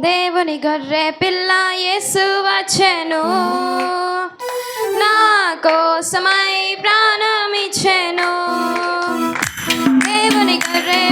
దేవుని గొర్రె పిల్ల యేసు వచ్చెను. నా కోసమై ప్రాణమిచ్చెను. దేవుని గొర్రె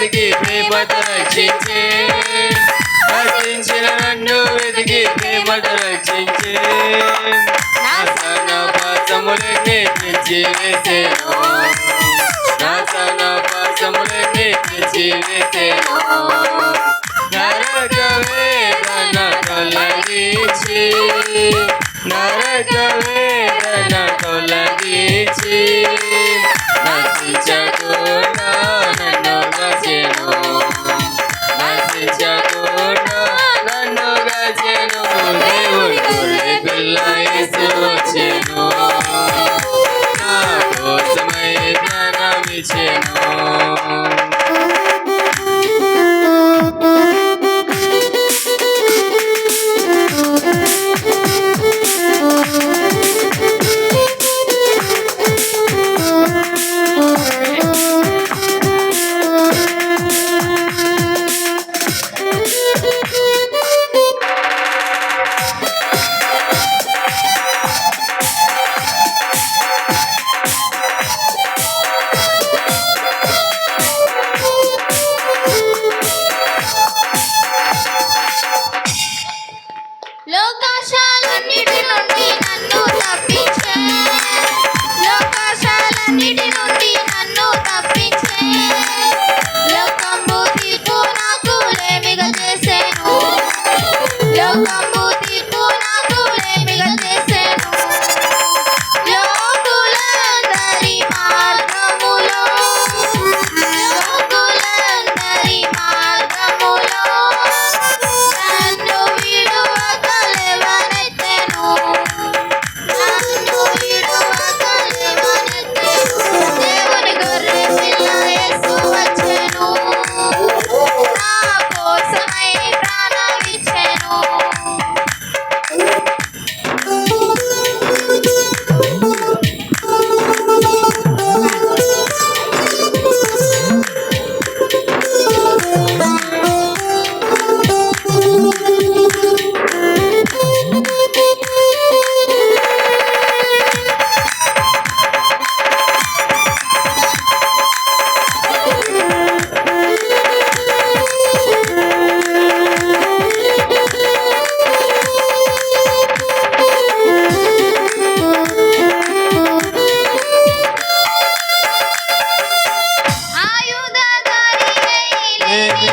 వెతికి ప్రేమతో రక్షించే రక్షించిన నన్ను వెతికి ప్రేమతో రక్షించే నా సన పాసములన్నీ తెచ్చి వేసేను నా సన పాసములన్నీ తెచ్చి వేసేను నరక వేదన తొలగించి నరక వేదన తొలగించి నశించకుండా గొర్రె పిల్ల యేసు వచ్చెను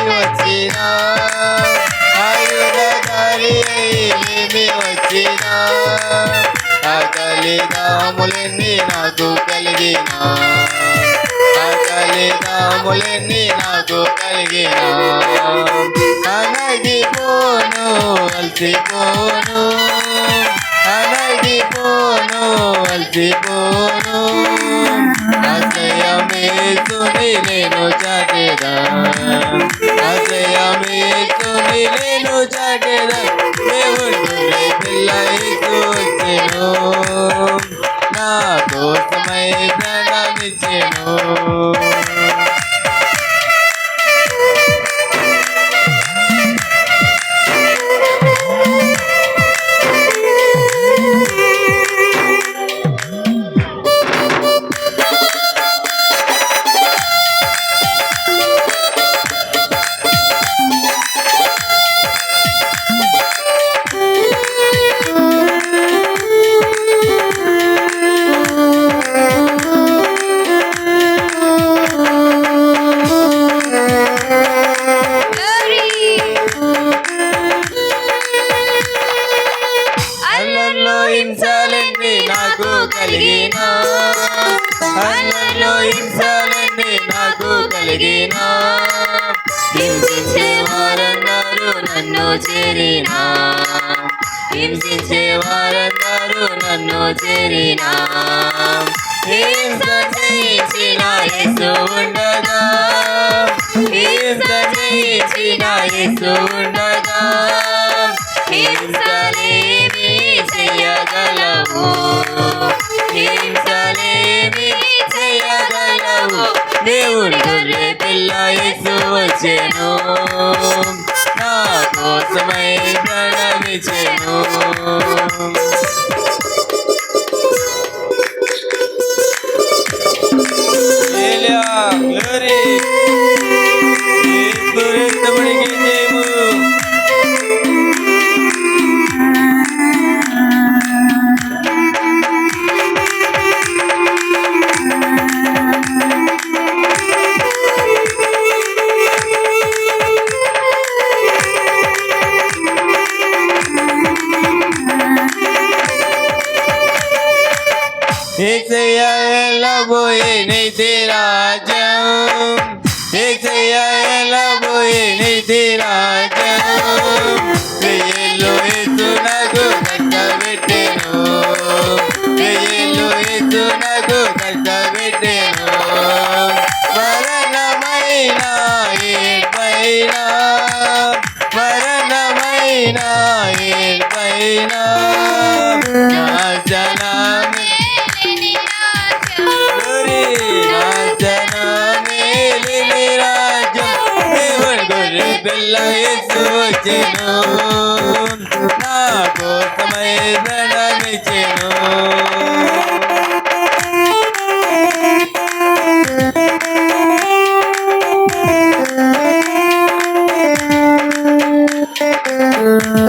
వచ్చినా ఆయుధధారి ఏమి వచ్చినా ఆకలి దాములన్నీ నాకు కలిగిన ఆకలి దాములన్నీ నాకు కలిగిన. అనగిపోను అలసిపోను అనగిపోను అలసిపోను. ఆశయమేసుని నేను से हमें तो मिले नो जागे रहे वो डूबे बिलाई तो అలలు హింసలన్నీ నాకు కలిగిన. హింసించే వారందరూ నన్ను చేరిన. హింసించే వారందరూ నన్ను చేరిన. హింస చేసిన యేసు ఉండగా. హింస చేసిన యేసు ఉండగా. హింసలేమి చేయగలవు. హింస దేవుడి గొర్రె పిల్ల యేసు వచ్చెను. నా కోసమై ప్రణమిచెను. ni tera jam, ek se ya పిల్ల యేసు వచ్చెను నా కోసమై ప్రణమిచెను Glory,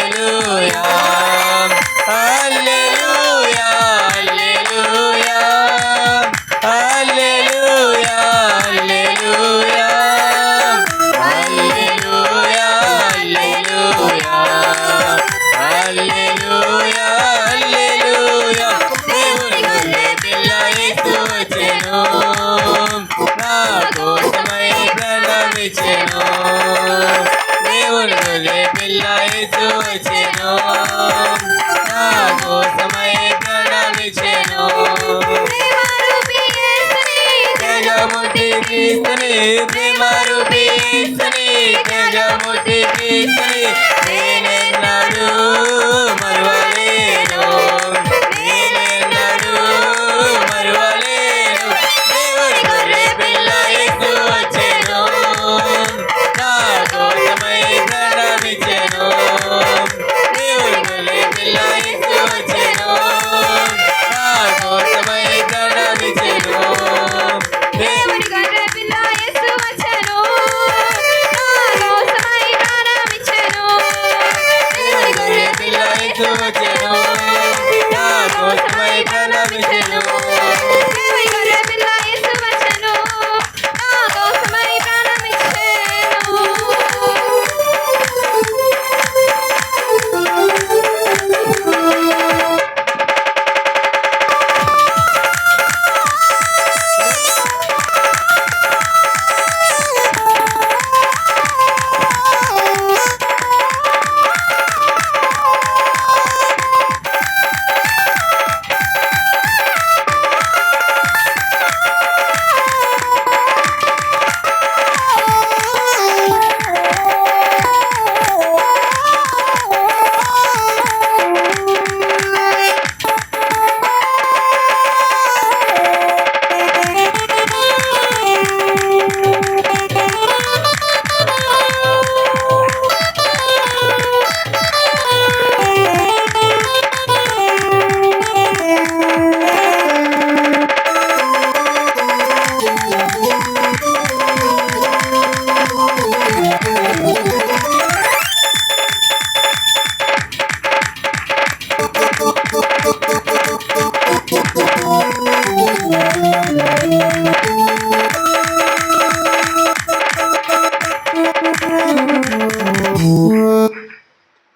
తెగముట్టి క్రీస్తుని ప్రేమరూపి యేసుని తెగముట్టి క్రీస్తుని నేనెన్నడూ?